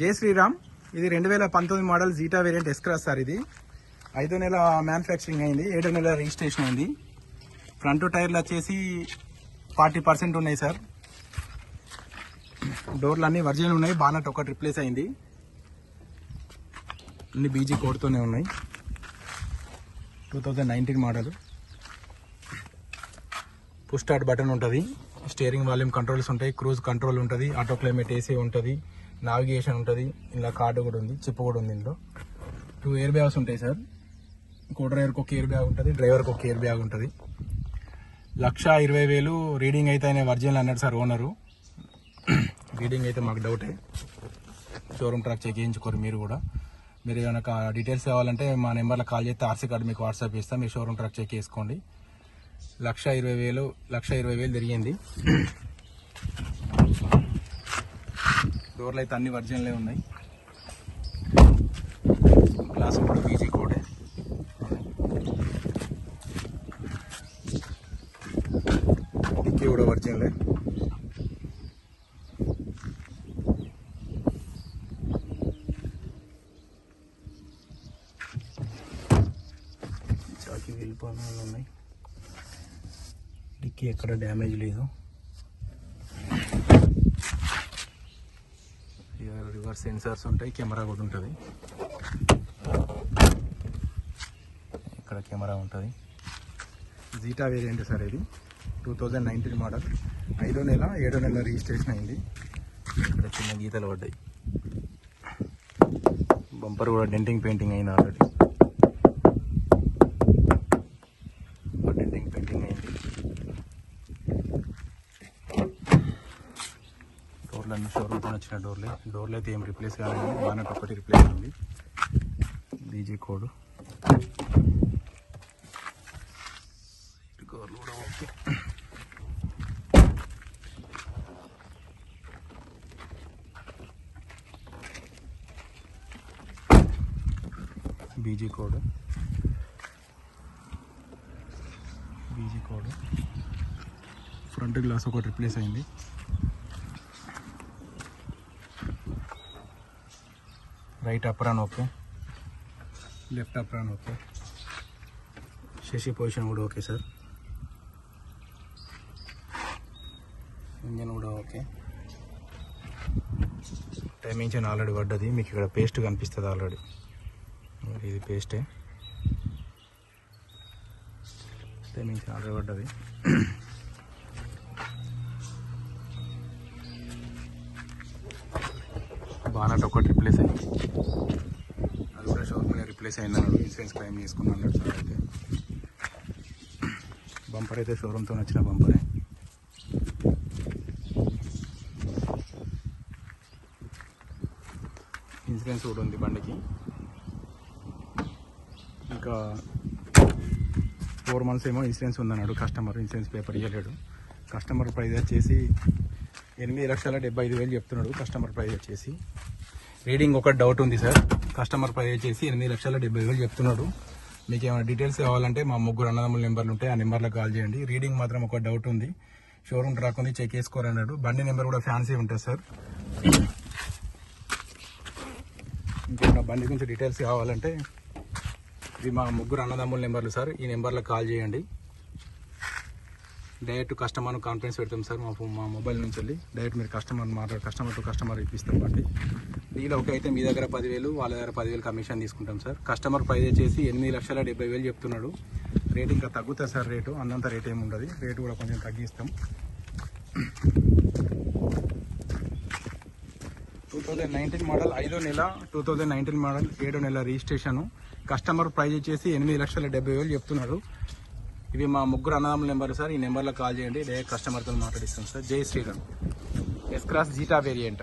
జై శ్రీరామ్. ఇది రెండు వేల పంతొమ్మిది model zeta variant S cross sir ఇది. ఐదో నెల మ్యానుఫ్యాక్చరింగ్ అయింది. ఏడో నెల రిజిస్ట్రేషన్ అయింది. ఫ్రంట్ టైర్లు వచ్చేసి ఫార్టీ పర్సెంట్ ఉన్నాయి సార్. డోర్లు అన్నీ ఒరిజినల్ ఉన్నాయి. బానట్ ఒకటి రిప్లేస్ అయింది. అన్ని బీజీ కోడ్తోనే ఉన్నాయి. Two thousand nineteen model. Push start button ఉంటుంది. స్టీరింగ్ వాల్యూమ్ కంట్రోల్స్ ఉంటాయి. క్రూజ్ కంట్రోల్ ఉంటుంది. ఆటో క్లైమేట్ ఏసీ ఉంటుంది. నావిగేషన్ ఉంటుంది ఇలా కార్డు కూడా ఉంది చిప్ కూడా ఉంది ఇందులో. టూ ఎయిర్ బ్యాగ్స్ ఉంటాయి సార్. కో డ్రైవర్కి ఒక ఎయిర్ బ్యాగ్ ఉంటుంది డ్రైవర్కి ఒక ఎయిర్ బ్యాగ్ ఉంటుంది. లక్ష ఇరవై వేలు రీడింగ్ అయితే ఆయన ఒరిజినల్ అన్నాడు సార్ ఓనరు. రీడింగ్ అయితే మాకు డౌటే. షోరూమ్ ట్రాక్ చెక్ చేయించుకోరు మీరు కూడా. మీరు ఏమైనా కా- డీటెయిల్స్ కావాలంటే మా నెంబర్లో కాల్ చేస్తే ఆర్సీ కార్డు మీకు వాట్సాప్ ఇస్తాం మీరు షోరూమ్ ట్రాక్ చెక్ చేసుకోండి. లక్ష ఇరవై వేలు లక్ష ఇరవై వేలు తిరిగింది. డోర్లు అయితే అన్ని ఒరిజినలే ఉన్నాయి. గ్లాస్ కూడా పీజీ కోడే. డిక్కీ కూడా ఒరిజినలే చాకి వెళ్ళిపోయిన ఉన్నాయి. డిక్కీ ఎక్కడ డ్యామేజ్ లేదు. రివర్స్ సెన్సార్స్ ఉంటాయి కెమెరా కూడా ఉంటుంది. ఇక్కడ కెమెరా ఉంటుంది. జీటా వేరియంట్ సార్ ఇది. Two thousand nineteen model. ఐదో నెల ఏడో నెల రిజిస్ట్రేషన్ అయింది. ఇక్కడ చిన్న గీతలు పడ్డాయి. బంపర్ కూడా డెంటింగ్ పెయింటింగ్ అయింది ఆల్రెడీ డెంటింగ్ పెయింటింగ్ అయింది డోర్లన్నీ షోరూమ్తో వచ్చిన డోర్లే డోర్లు అయితే ఏం రిప్లేస్ కాలేదు. బాగానే ఒకటి రిప్లేస్ అయింది డీజీ కోడ్ కవర్లు కూడా okay BG code BG code front glass ఒకటి రిప్లేస్ అయింది. Right apron okay left apron okay chassis position కూడా ఓకే సార్ ఇంజన్ కూడా ఓకే టైమింగ్ ఆల్రెడీ పడ్డది మీకు ఇక్కడ పేస్ట్ కనిపిస్తుంది ఆల్రెడీ ఇది పేస్టే టైమింగ్ ఆల్రెడీ పడ్డది బానట్ ఒకటి రిప్లేస్ అయింది. అది కూడా షోరూమ్లో రిప్లేస్ అయినాడు ఇన్సూరెన్స్ క్లెయిమ్ చేసుకున్నాడు సార్ అయితే బంపర్ అయితే షోరూమ్తో వచ్చిన బంపరే ఇన్సూరెన్స్ కూడా ఉంది బండికి. ఇంకా ఫోర్ మంత్స్ ఏమో ఇన్సూరెన్స్ ఉందన్నాడు. కస్టమర్ ఇన్సూరెన్స్ పేపర్ ఇవ్వలేడు కస్టమర్ ప్రైజ్ వచ్చేసి ఎనిమిది లక్షల డెబ్బై ఐదు వేలు చెప్తున్నాడు కస్టమర్ ప్రైస్ వచ్చేసి. రీడింగ్ ఒక డౌట్ ఉంది సార్. కస్టమర్ ప్రైస్ వచ్చేసి ఎనిమిది లక్షల డెబ్బై వేలు చెప్తున్నాడు. మీకు ఏమైనా డీటెయిల్స్ కావాలంటే మా ముగ్గురు అన్నదమ్ముల నెంబర్లు ఉంటాయి ఆ నెంబర్లో కాల్ చేయండి. రీడింగ్ మాత్రం ఒక డౌట్ ఉంది. షోరూమ్ ట్రాక్ ఉంది చెక్ చేసుకోరన్నాడు బండి నెంబర్ కూడా ఫ్యాన్సీ ఉంటుంది సార్. ఇంకేమైనా బండి గురించి డీటెయిల్స్ కావాలంటే ఇది మా ముగ్గురు అన్నదమ్ముల నెంబర్లు సార్. ఈ నెంబర్లో కాల్ చేయండి. డైరెక్ట్ కస్టమర్ కాన్ఫరెన్స్ పెడతాం సార్ మా మా మొబైల్ నుంచి వెళ్ళి డైరెక్ట్ మీరు కస్టమర్ మాట్లాడు కస్టమర్ టు కస్టమర్ ఇప్పిస్తాం బట్టి డీల్ ఒక అయితే మీ దగ్గర పదివేలు వాళ్ళ దగ్గర పదివేలు కమిషన్ తీసుకుంటాం సార్. కస్టమర్ ప్రైజ్ వచ్చేసి ఎనిమిది లక్షల డెబ్బై వేలు చెప్తున్నాడు. రేట్ ఇంకా తగ్గుతుంది సార్ రేటు అందంత రేట్ ఏమి ఉండదు. రేటు కూడా కొంచెం తగ్గిస్తాం. టూ థౌజండ్ నైన్టీన్ మోడల్ ఐదో నెల టూ థౌజండ్ నైన్టీన్ మోడల్ ఏడో నెల రిజిస్ట్రేషన్ కస్టమర్ ప్రైజ్ వచ్చేసి ఎనిమిది లక్షల డెబ్బై వేలు చెప్తున్నారు ఇవి మా ముగ్గురు అన్నదమ్ముల నెంబర్ సార్. ఈ నెంబర్లో కాల్ చేయండి. డైరెక్ట్ కస్టమర్తో మాట్లాడిస్తాం సార్. జై Sriram. S cross zeta variant